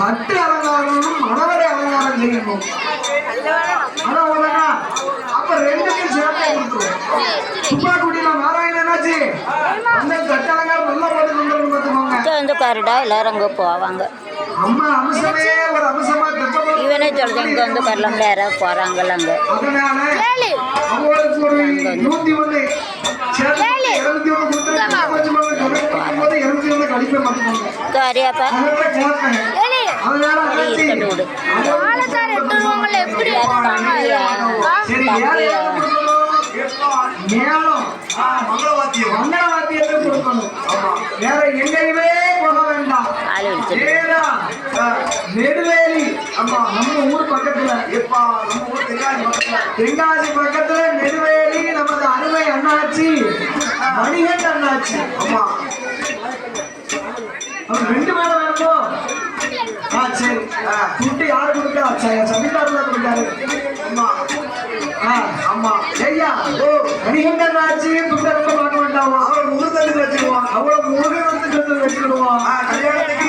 தட்டு அலங்காரம் மணவரை அலங்காரம் செய்யணும். அப்ப ரெண்டுக்கும் சேர்த்து கொடுத்துரும் துப்பாக்குடியில நாராயணனாச்சு அந்த தட்டு அலங்காரம் நல்லா போட்டு கொண்டு வந்து பார்த்துக்கோங்க. இங்கே வந்து கருடா எல்லாரும் அங்கே போவாங்க. அம்மா அம்சமே ஒரு அம்சமா தெப்ப இவனே சொல்லுது இங்கே வந்து கரலாம் யாராவது போகிறாங்கல்ல அங்கே அதனால அவங்களுக்கு ஒரு நூத்தி ஒண்ணு மேலும் மங்களவாத்தியம். கொடுக்கணும். வேற எங்கேயுமே போக வேண்டாம். நெடுவேலி. ஆமா நம்ம ஊர் பக்கத்துல. எப்பா நம்ம ஊர் தெங்காசி பக்கத்துல. தென்காசி பக்கத்துல நெடுவேலி நமது அருமை அண்ணாச்சி. மணிகண்ட அண்ணாச்சி. ஆமா. அவர் ரெண்டு மேடம் வேணுமோ ஆ சரி. துட்டு யாரு கொடுத்தா சமிதாருல கொடுத்தாரு ஆமா ஆ ஆமா ஐயா ஓ மணிகண்ட அண்ணாச்சி துட்டை ரொம்ப பார்க்க வேண்டாமா அவர் முகத்தட்டுக்கு வச்சிருவான் அவ்வளவு வச்சுக்கிடுவான் ஆ, கல்யாணத்துக்கு.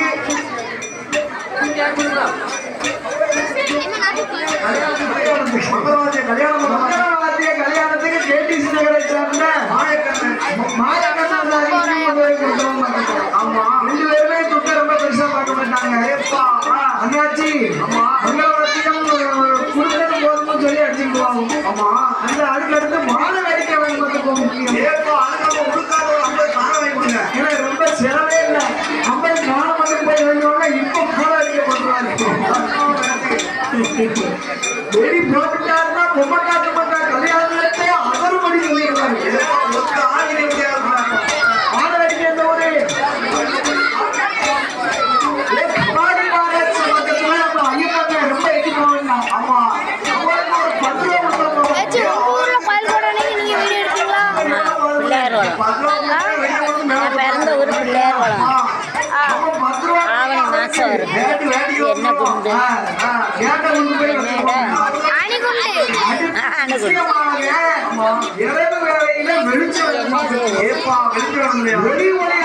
மங்களவாத்தியம் கல்யாணம் மங்களவாத்திய கல்யாணத்துக்கு கேடிசி நகரை சேர்ந்த மாயக்கண்ணன். ஆமா. ரெண்டு பேருமே ஆ, அண்ணாச்சி ஆமா. மங்களவாத்தியம் கொடுத்தது போதும்னு சொல்லி அடிச்சுக்குவாங்க ஆமா அந்த அதுக்கு அடுத்து மாலை வேடிக்கை வாங்குறதுக்கு முக்கியம்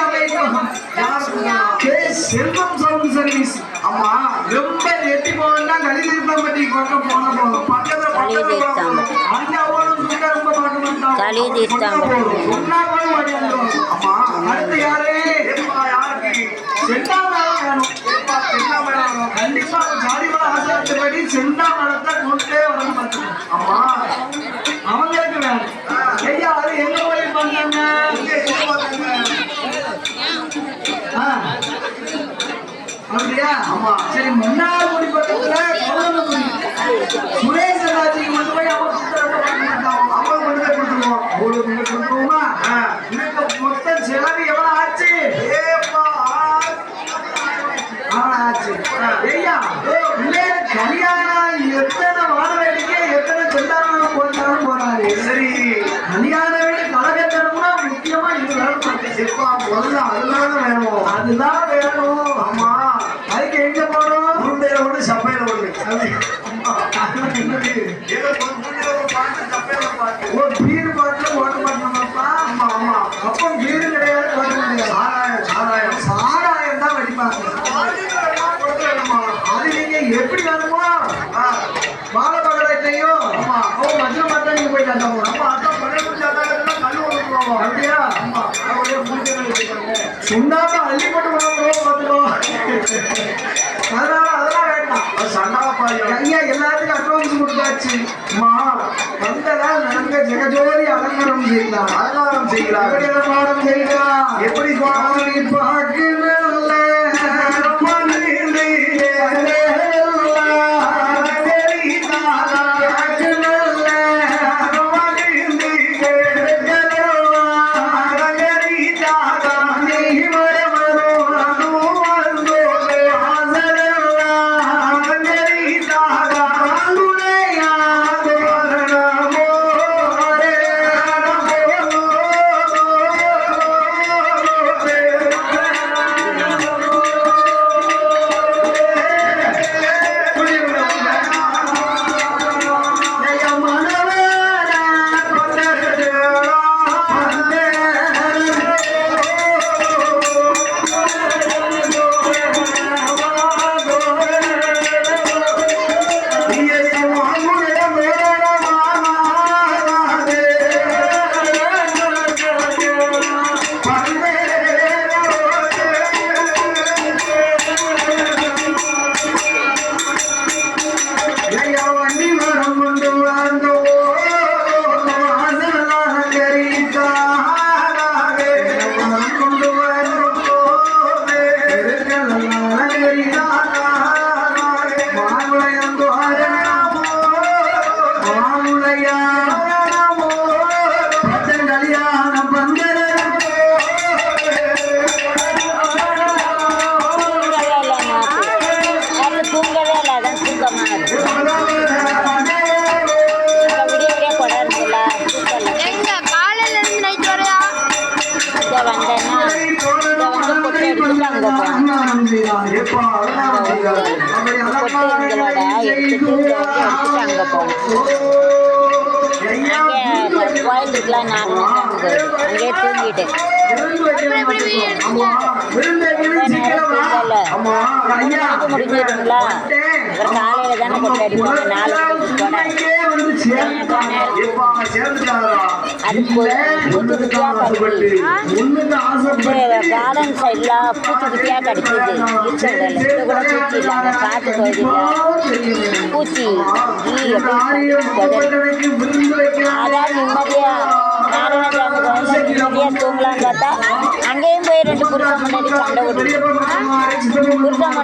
அமைக்கும். கே. Selvam sound service. ஆமா ரொம்ப எட்டி போனா கலிதீர்த்தம்பட்டி பக்கம் போன போதும் பக்கத்துல பக்கத்துல கலிதீர்த்தம். அங்க அவ்வளவு சுத்த ரொம்ப பார்க்க மாட்டோம் கலிதீர்த்தம். சொன்னா போதும். சொன்னா போதும். ஓடி வந்துரும். ஆமா அடுத்து யாரு? ஏப்பா யாருக்கு? செந்தாமரம் வேணும். ஆசாரத்துப்படி செந்தாமரத்தை கொண்டே வரணும் பார்த்துக்கணும். ஆமா அவங்களுக்கு வேணும் ஐயா அது எங்க போய் பண்ணாங்க அப்படியா ஆமா சரி முன்னாடி பக்கத்துல கௌரவக்குடி சுரேஷ் ராஜிக்கு மட்டும் போய் அவங்க அவங்க கொடுத்துருவோம் இங்க கொடுத்துருவோமா ஆ. இதுக்கு மொத்த செலவு எவ்வளவு ஆச்சு ஏப்பா எவ்வளவு ஆச்சு ஐயா பிள்ளைய கல்யாணம் எத்தனை வாழ வேடிக்கை எத்தனை செந்தாரம் போட்டாலும் போறாரு சரி கல்யாண வீடு கலகத்தனம்னா முக்கியமா இது வேணும் ஏப்பா முதல்ல அதுதானே வேணும். அதுதான் வேணும். ஆமா. அதுக்கு எங்க போறோம் உருண்டையில ஒண்ணு சப்பையில ஒண்ணு ஒரு பீர் பாட்டில் ஓட்ட மாட்டோமாப்பா ஆமா ஆமா. அப்போ பீர் கிடையாது ஓட்ட முடியாது சாராயம் சாராயம். சாராயம் தான் வெடிப்பாங்க. அது நீங்க எப்படி வேணுமோ வாழை பகடத்தையும் ஆமா. அவன் மதுரை மாட்டா நீங்க போய் கட்டணும் சுண்ணாம்பு அள்ளி போட்டு பார்த்துக்கோ. அதனால அதெல்லாம் வேண்டாம். சண்டாபாயம் ஐயா எல்லாத்துக்கும் அட்வான்ஸ் கொடுத்தாச்சு. அம்மா வந்ததா நடந்த ஜெகஜோதி அலங்காரம் செய்யலாம். அலங்காரம் செய்கிறார் எப்படி அலங்காரம் செய்யலாம். எப்படி சுவாமி சுவாமி வந்தேன்னா இங்கே வந்து பொட்டு எடுத்துட்டு அங்கே போனேன் பொட்டு எங்களோட எடுத்துட்டு எடுத்துட்டு அங்கே போனேன் அங்கே கோயில் இருக்குல்ல நான் அங்கேயே தூங்கிட்டு மணிக்கு முடிஞ்சிருங்களா அப்புறம் காலையில் தானே கொண்டு அடிப்பாங்க. நாலு கூட கார்டன் சைடில் பூச்சி குட்டியாக கடிச்சிது ஈச்சல் இது கூட பூச்சி இல்லை. அந்த காட்டு பகுதியில் பூச்சி ஈ எப்படி அதான் நிம்மதியாக நாராயணசாமி கோயிலில் நிம்மதியாக தூங்கலான்னு பார்த்தா அங்கேயும் போய் ரெண்டு புருஷன் முன்னாடி சண்டை விட்டு புருஷன்